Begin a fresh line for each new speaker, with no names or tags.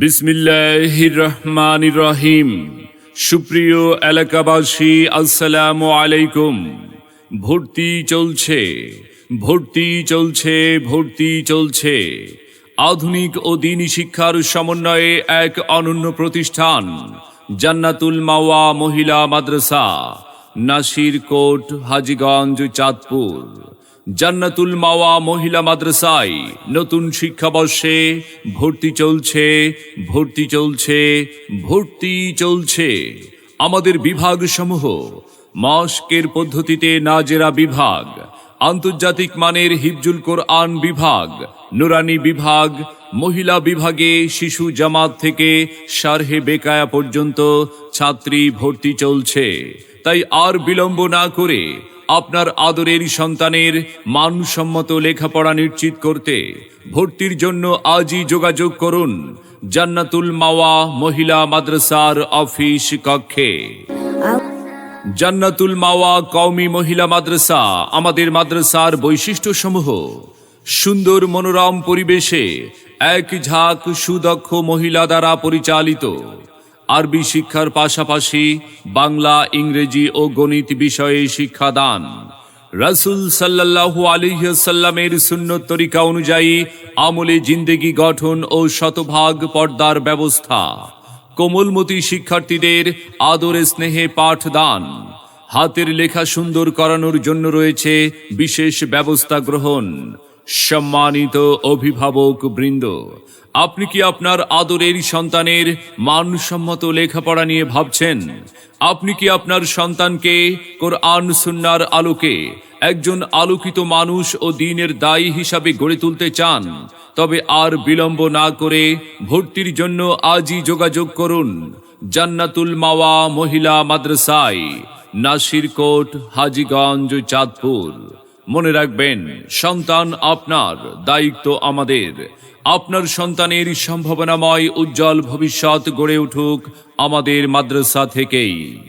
বিসমিল্লাহির রহমান রহিম সুপ্রিয় এলাকাবাসী, আসসালামু আলাইকুম। ভর্তি চলছে ভর্তি চলছে ভর্তি চলছে। আধুনিক ও দিনী শিক্ষার সমন্বয়ে এক অনন্য প্রতিষ্ঠান, জান্নাতুল মাওয়া মহিলা মাদ্রাসা নাসির কোট হাজিগঞ্জ, চাঁদপুর। জান্নাতুল মাওয়া মহিলা মাদ্রাসায় নতুন শিক্ষাবর্ষে ভর্তি চলছে ভর্তি চলছে ভর্তি চলছে। আমাদের বিভাগ সমূহ মস্কের পদ্ধতিতে নাজেরা বিভাগ, আন্তর্জাতিক মানের হিফজুল কোরআন বিভাগ, নুরানি বিভাগ, মহিলা বিভাগে শিশু জামাত থেকে সারহে বেকায়া পর্যন্ত ছাত্রী ভর্তি চলছে। তাই আর বিলম্ব না করে আপনার আদরের সন্তানের মানসম্মত লেখাপড়া নিশ্চিত করতে ভর্তির জন্য আজই যোগাযোগ করুন জান্নাতুল মাওয়া মহিলা মাদ্রাসার অফিস কক্ষে। জান্নাতুল মাওয়া কওমি মহিলা মাদ্রাসা আমাদের মাদ্রাসার বৈশিষ্ট্যসমূহ। সুন্দর মনোরম পরিবেশে এক ঝাঁক সুদক্ষ মহিলা দ্বারা পরিচালিত। আরবি শিক্ষার পাশাপাশি বাংলা, ইংরেজি ও গণিত বিষয়ে শিক্ষাদান। রাসুল সাল্লাল্লাহু আলিহাল্লামের সুন্নত তরিকা অনুযায়ী আমলে জিন্দেগি গঠন ও শতভাগ পর্দার ব্যবস্থা। কোমলমতি শিক্ষার্থীদের আদরে স্নেহে পাঠদান। হাতের লেখা সুন্দর করানোর জন্য রয়েছে বিশেষ ব্যবস্থা গ্রহণ। সম্মানিত অভিভাবক বৃন্দ, আপনি কি আপনার আদরের সন্তানের মানসম্মত লেখাপড়া নিয়ে ভাবছেন? আপনি কি আপনার সন্তানকে কোরআন সুন্নার আলোকে একজন আলোকিত মানুষ ও দিনের দায়ী হিসাবে গড়ে তুলতে চান? তবে আর বিলম্ব না করে ভর্তির জন্য আজই যোগাযোগ করুন জান্নাতুল মাওয়া মহিলা মাদ্রাসায়, নাসিরকোট, হাজিগঞ্জ, চাঁদপুর। মনে রাখবেন, সন্তান আপনার, দায়িত্ব আমাদের। আপনার সন্তানের সম্ভাবনাময়, উজ্জ্বল ভবিষ্যৎ গড়ে উঠুক আমাদের মাদ্রাসা থেকেই।